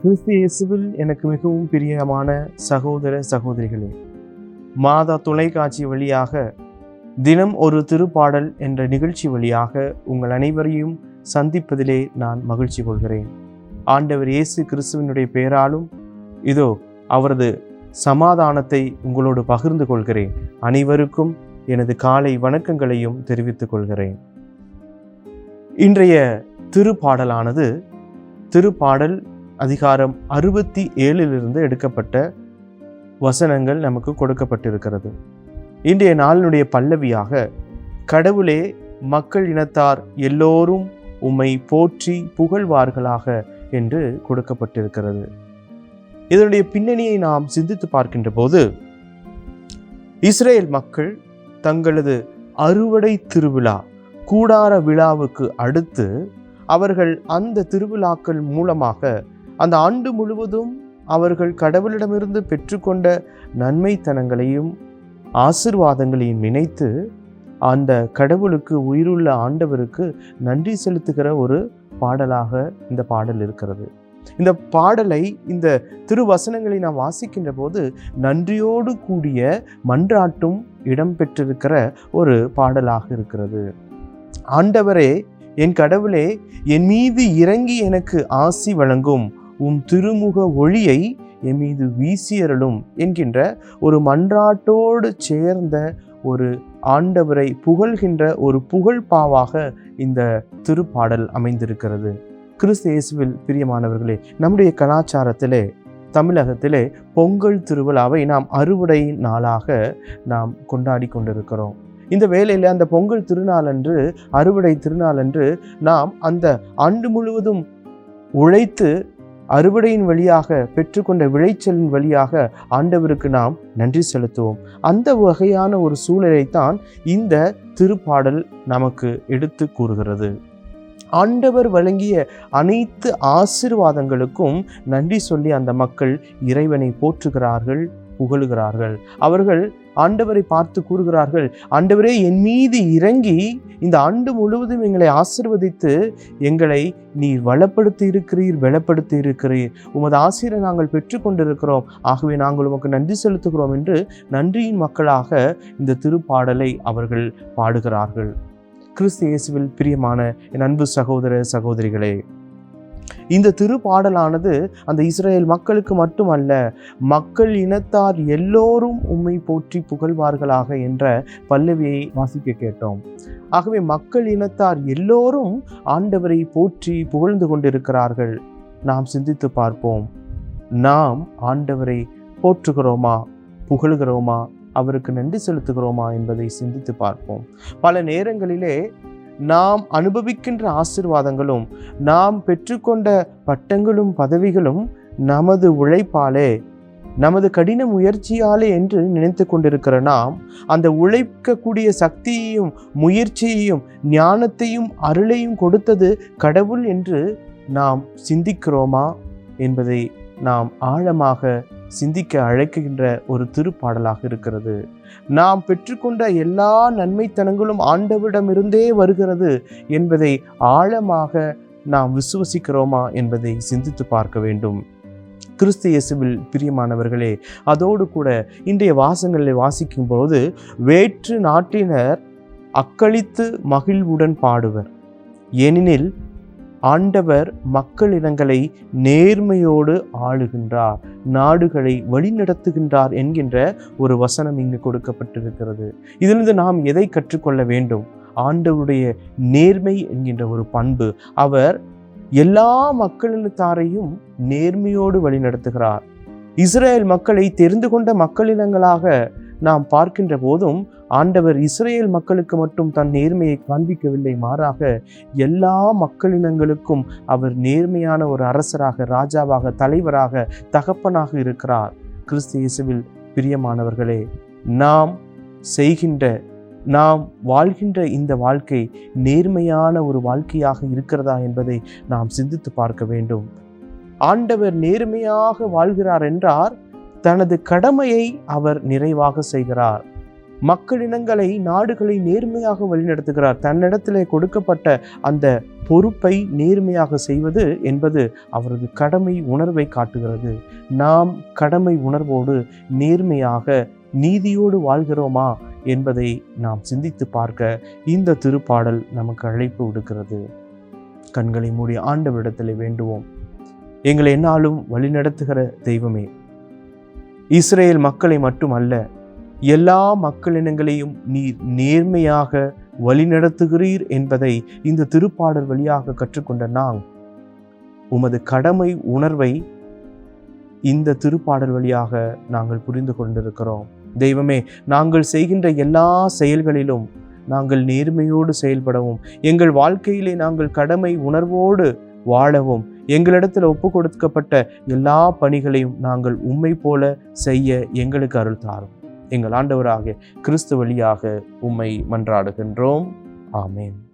கிறிஸ்து இயேசுவில் எனக்கு மிகவும் பிரியமான சகோதர சகோதரிகளே மாதா தொலைக்காட்சி வழியாக தினம் ஒரு திருப்பாடல் என்ற நிகழ்ச்சி வழியாக உங்கள் அனைவரையும் சந்திப்பதிலே நான் மகிழ்ச்சி கொள்கிறேன். ஆண்டவர் இயேசு கிறிஸ்துவினுடைய பெயராலும் இதோ அவரது சமாதானத்தை உங்களோடு பகிர்ந்து கொள்கிறேன். அனைவருக்கும் எனது காலை வணக்கங்களையும் தெரிவித்துக் கொள்கிறேன். இன்றைய திருப்பாடலானது திருப்பாடல் அதிகாரம் அறுபத்தி ஏழிலிருந்து எடுக்கப்பட்ட வசனங்கள் நமக்கு கொடுக்கப்பட்டிருக்கிறது. இன்றைய நாளினுடைய பல்லவியாக கடவுளே மக்கள் இனத்தார் எல்லோரும் உம்மை போற்றி புகழ்வார்களாக என்று கொடுக்கப்பட்டிருக்கிறது. இதனுடைய பின்னணியை நாம் சிந்தித்து பார்க்கின்ற போது இஸ்ரேல் மக்கள் தங்களது அறுவடை திருவிழா கூடார விழாவுக்கு அடுத்து அவர்கள் அந்த திருவிழாக்கள் மூலமாக அந்த ஆண்டு முழுவதும் அவர்கள் கடவுளிடமிருந்து பெற்றுக்கொண்ட நன்மைத்தனங்களையும் ஆசிர்வாதங்களையும் நினைத்து அந்த கடவுளுக்கு உயிருள்ள ஆண்டவருக்கு நன்றி செலுத்துகிற ஒரு பாடலாக இந்த பாடல் இருக்கிறது. இந்த பாடலை இந்த திருவசனங்களை நாம் வாசிக்கின்ற போது நன்றியோடு கூடிய மன்றாட்டும் இடம்பெற்றிருக்கிற ஒரு பாடலாக இருக்கிறது. ஆண்டவரே என் கடவுளே என் மீது இறங்கி எனக்கு ஆசி வழங்கும் உம் திருமுக ஒளியை என் மீது வீசியருளும் என்கின்ற ஒரு மன்றாட்டோடு சேர்ந்த ஒரு ஆண்டவரை புகழ்கின்ற ஒரு புகழ் பாவாக இந்த திருப்பாடல் அமைந்திருக்கிறது. கிறிஸ்து இயேசுவில் பிரியமானவர்களே நம்முடைய கலாச்சாரத்திலே தமிழகத்திலே பொங்கல் திருவிழாவை நாம் அறுவடை நாளாக நாம் கொண்டாடி கொண்டிருக்கிறோம். இந்த வேலையில் அந்த பொங்கல் திருநாளன்று அறுவடை திருநாளன்று நாம் அந்த ஆண்டு முழுவதும் உழைத்து அறுவடையின் வழியாக பெற்றுக்கொண்ட விளைச்சலின் வழியாக ஆண்டவருக்கு நாம் நன்றி செலுத்துவோம். அந்த வகையான ஒரு சூழலைத்தான் இந்த திருப்பாடல் நமக்கு எடுத்து கூறுகிறது. ஆண்டவர் வழங்கிய அனைத்து ஆசிர்வாதங்களுக்கும் நன்றி சொல்லி அந்த மக்கள் இறைவனை போற்றுகிறார்கள். புகழுகிறார்கள். அவர்கள் ஆண்டவரை பார்த்து கூறுகிறார்கள் ஆண்டவரே என் மீது இறங்கி இந்த ஆண்டு முழுவதும் எங்களை ஆசிர்வதித்து எங்களை நீர் வளப்படுத்தி இருக்கிறீர் பலப்படுத்தி இருக்கிறீர் உமது ஆசிரியரை நாங்கள் பெற்றுக்கொண்டிருக்கிறோம். ஆகவே நாங்கள் உமக்கு நன்றி செலுத்துகிறோம் என்று நன்றியின் மக்களாக இந்த திருப்பாடலை அவர்கள் பாடுகிறார்கள். கிறிஸ்து இயேசுவில் பிரியமான என் அன்பு சகோதர சகோதரிகளே இந்த திருப்பாடலானது அந்த இஸ்ரேல் மக்களுக்கு மட்டுமல்ல மக்கள் இனத்தார் எல்லோரும் உம்மை போற்றி புகழ்வார்களாக என்ற பல்லவியை வாசிக்க கேட்டோம். ஆகவே மக்கள் இனத்தார் எல்லோரும் ஆண்டவரை போற்றி புகழ்ந்து கொண்டிருக்கிறார்கள். நாம் சிந்தித்து பார்ப்போம். நாம் ஆண்டவரை போற்றுகிறோமா புகழ்கிறோமா அவருக்கு நன்றி செலுத்துகிறோமா என்பதை சிந்தித்து பார்ப்போம். பல நேரங்களிலே நாம் அனுபவிக்கின்ற ஆசிர்வாதங்களும் நாம் பெற்றுக்கொண்ட பட்டங்களும் பதவிகளும் நமது உழைப்பாலே நமது கடின முயற்சியாலே என்று நினைத்து கொண்டிருக்கிற நாம் அந்த உழைக்கக்கூடிய சக்தியையும் முயற்சியையும் ஞானத்தையும் அருளையும் கொடுத்தது கடவுள் என்று நாம் சிந்திக்கிறோமா என்பதை நாம் ஆழமாக சிந்திக்க அழைக்கின்ற ஒரு திருப்பாடலாக இருக்கிறது. நாம் பெற்றுக்கொண்ட எல்லா நன்மைத்தனங்களும் ஆண்டவரிடமிருந்தே வருகிறது என்பதை ஆழமாக நாம் விசுவசிக்கிறோமா என்பதை சிந்தித்து பார்க்க வேண்டும். கிறிஸ்து இயேசுவில் பிரியமானவர்களே அதோடு கூட இன்றைய வாசங்களில் வாசிக்கும் பொழுது வேற்று நாட்டினர் அக்களித்து மகிழ்வுடன் பாடுவர். ஏனெனில் ஆண்டவர் மக்களிடங்களை நேர்மையோடு ஆளுகின்றார். நாடுகளை வழிநடத்துகின்றார் என்கின்ற ஒரு வசனம் இங்கு கொடுக்கப்பட்டிருக்கிறது. இதிலிருந்து நாம் எதை கற்றுக்கொள்ள வேண்டும்? ஆண்டவருடைய நேர்மை என்கின்ற ஒரு பண்பு. அவர் எல்லா மக்களினத்தாரையும் நேர்மையோடு வழிநடத்துகிறார். இஸ்ரேல் மக்களை தெரிந்து கொண்ட மக்களினங்களாக நாம் பார்க்கின்ற போதும் ஆண்டவர் இஸ்ரேல் மக்களுக்கு மட்டும் தன் நேர்மையை காண்பிக்கவில்லை மாறாக எல்லா மக்களினங்களுக்கும் அவர் நேர்மையான ஒரு அரசராக ராஜாவாக தலைவராக தகப்பனாக இருக்கிறார். கிறிஸ்து இயேசுவில் பிரியமானவர்களே நாம் செய்கின்ற நாம் வாழ்கின்ற இந்த வாழ்க்கை நேர்மையான ஒரு வாழ்க்கையாக இருக்கிறதா என்பதை நாம் சிந்தித்து பார்க்க வேண்டும். ஆண்டவர் நேர்மையாக வாழ்கிறார் என்றார் தனது கடமையை அவர் நிறைவாக செய்கிறார். மக்களினங்களை நாடுகளை நேர்மையாக வழிநடத்துகிறார். தன்னிடத்திலே கொடுக்கப்பட்ட அந்த பொறுப்பை நேர்மையாக செய்வது என்பது அவரது கடமை உணர்வை காட்டுகிறது. நாம் கடமை உணர்வோடு நேர்மையாக நீதியோடு வாழ்கிறோமா என்பதை நாம் சிந்தித்து பார்க்க இந்த திருப்பாடல் நமக்கு அழைப்பு விடுக்கிறது. கண்களை மூடி ஆண்டவரிடத்தில் வேண்டுவோம். எங்களை என்னாலும் வழிநடத்துகிற தெய்வமே இஸ்ரேல் மக்களை மட்டுமல்ல எல்லா மக்களினங்களையும் நீர் நேர்மையாக வழிநடத்துகிறீர் என்பதை இந்த திருப்பாடல் வழியாக கற்றுக்கொண்ட நாம் உமது கடமை உணர்வை இந்த திருப்பாடல் வழியாக நாங்கள் புரிந்து கொண்டிருக்கிறோம். தெய்வமே நாங்கள் செய்கின்ற எல்லா செயல்களிலும் நாங்கள் நேர்மையோடு செயல்படவும் எங்கள் வாழ்க்கையிலே நாங்கள் கடமை உணர்வோடு வாழவும் எங்களிடத்தில் ஒப்பு கொடுக்கப்பட்ட எல்லா பணிகளையும் நாங்கள் உண்மை போல செய்ய எங்களுக்கு அருள் தாரும். எங்கள் ஆண்டவராக கிறிஸ்து வழியாக உம்மை மன்றாடுகின்றோம். ஆமேன்.